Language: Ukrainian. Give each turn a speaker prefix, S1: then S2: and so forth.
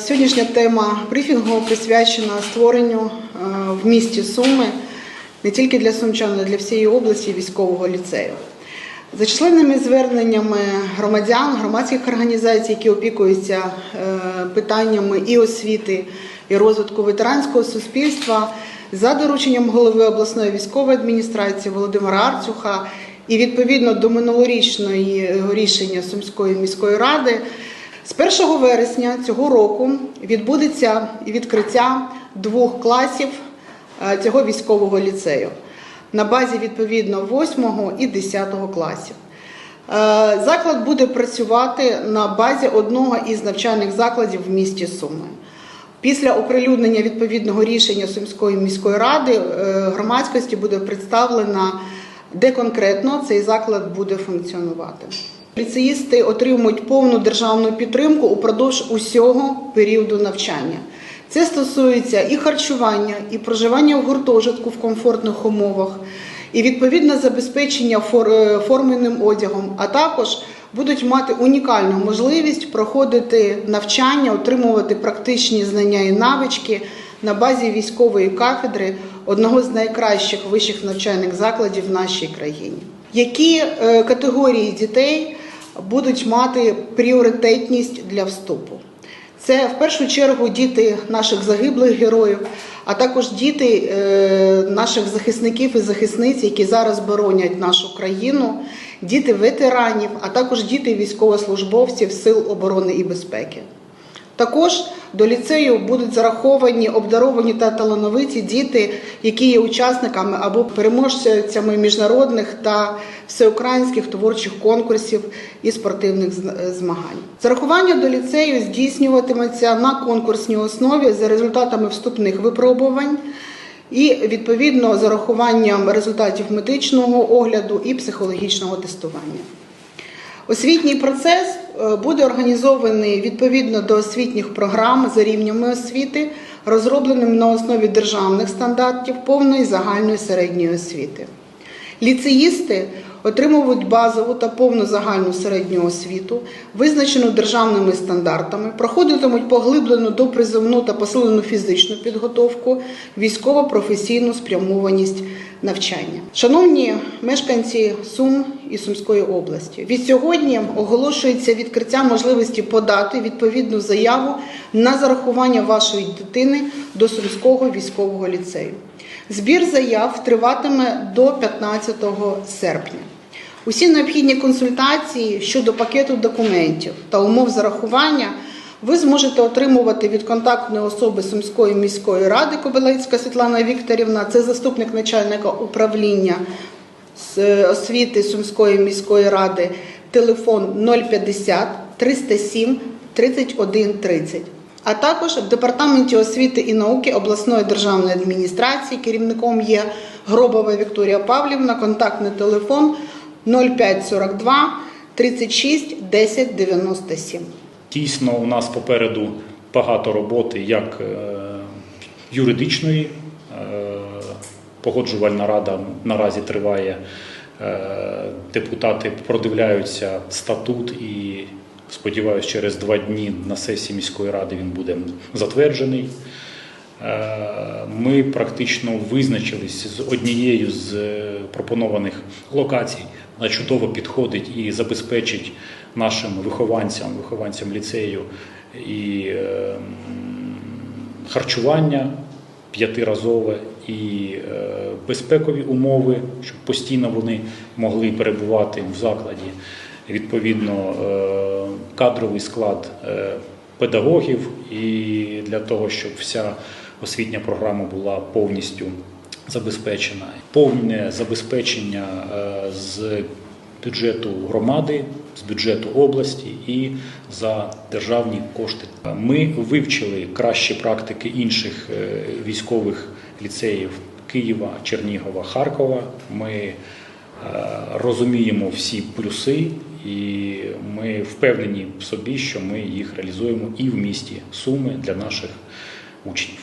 S1: Сьогоднішня тема брифінгу присвячена створенню е, в місті Суми не тільки для сумчан, але для всієї області військового ліцею. За численними зверненнями громадян, громадських організацій, які опікуються е, питаннями і освіти, і розвитку ветеранського суспільства, за дорученням голови обласної військової адміністрації Володимира Арцюха і відповідно до минулорічного рішення Сумської міської ради. З 1 вересня цього року відбудеться відкриття двох класів е, цього військового ліцею на базі відповідно 8 і 10 класів. Е, Заклад буде працювати на базі одного із навчальних закладів в місті Суми. Після оприлюднення відповідного рішення Сумської міської ради е, громадськості буде представлена, де конкретно цей заклад буде функціонувати. Ліцеїсти отримують повну державну підтримку упродовж усього періоду навчання. Це стосується і харчування, і проживання в гуртожитку в комфортних умовах, і відповідне забезпечення е, форменним одягом, а також будуть мати унікальну можливість проходити навчання, отримувати практичні знання і навички на базі військової кафедри одного з найкращих вищих навчальних закладів в нашій країні. Які е, категорії дітей будуть мати пріоритетність для вступу? Це в першу чергу діти наших загиблих героїв, а також діти е, наших захисників і захисниць, які зараз боронять нашу країну, діти ветеранів, а також діти військовослужбовців Сил оборони і безпеки. Також до ліцею будуть зараховані обдаровані та талановиті діти, які є учасниками або переможцями міжнародних та всеукраїнських творчих конкурсів і спортивних змагань. Зарахування до ліцею здійснюватиметься на конкурсній основі за результатами вступних випробувань і відповідно зарахуванням результатів медичного огляду і психологічного тестування. Освітній процес буде організований відповідно до освітніх програм за рівнями освіти, розробленими на основі державних стандартів повної загальної середньої освіти. Ліцеїсти отримують базову та повну загальну середню освіту, визначену державними стандартами, проходитимуть поглиблену допризовну та посилену фізичну підготовку, військово-професійну спрямованість навчання. Шановні мешканці Сум і Сумської області, від сьогодні оголошується відкриття можливості подати відповідну заяву на зарахування вашої дитини до Сумського військового ліцею. Збір заяв триватиме до 15 серпня. Усі необхідні консультації щодо пакету документів та умов зарахування ви зможете отримувати від контактної особи Сумської міської ради Кобилецька Світлана Вікторівна, це заступник начальника управління е, освіти Сумської міської ради, телефон 050 307 31 30. А також в департаменті освіти і науки обласної державної адміністрації керівником є Гробова Вікторія Павлівна, контактний телефон 0542 36 10 97.
S2: Дійсно, у нас попереду багато роботи, як е, юридичної. Е, Погоджувальна рада наразі триває. Е, Депутати продивляються статут і сподіваюся, через два дні на сесії міської ради він буде затверджений. Ми практично визначились з однією з пропонованих локацій. Чудово підходить і забезпечить нашим вихованцям, вихованцям ліцею і е, харчування п'ятиразове і е, безпекові умови, щоб постійно вони могли перебувати в закладі. Відповідно, е, кадровий склад е, педагогів і для того, щоб вся освітня програма була повністю забезпечена. Повне забезпечення е, з бюджету громади, з бюджету області і за державні кошти. Ми вивчили кращі практики інших е, військових ліцеїв Києва, Чернігова, Харкова. Ми е, розуміємо всі плюси, і ми впевнені в собі, що ми їх реалізуємо і в місті Суми для наших учнів.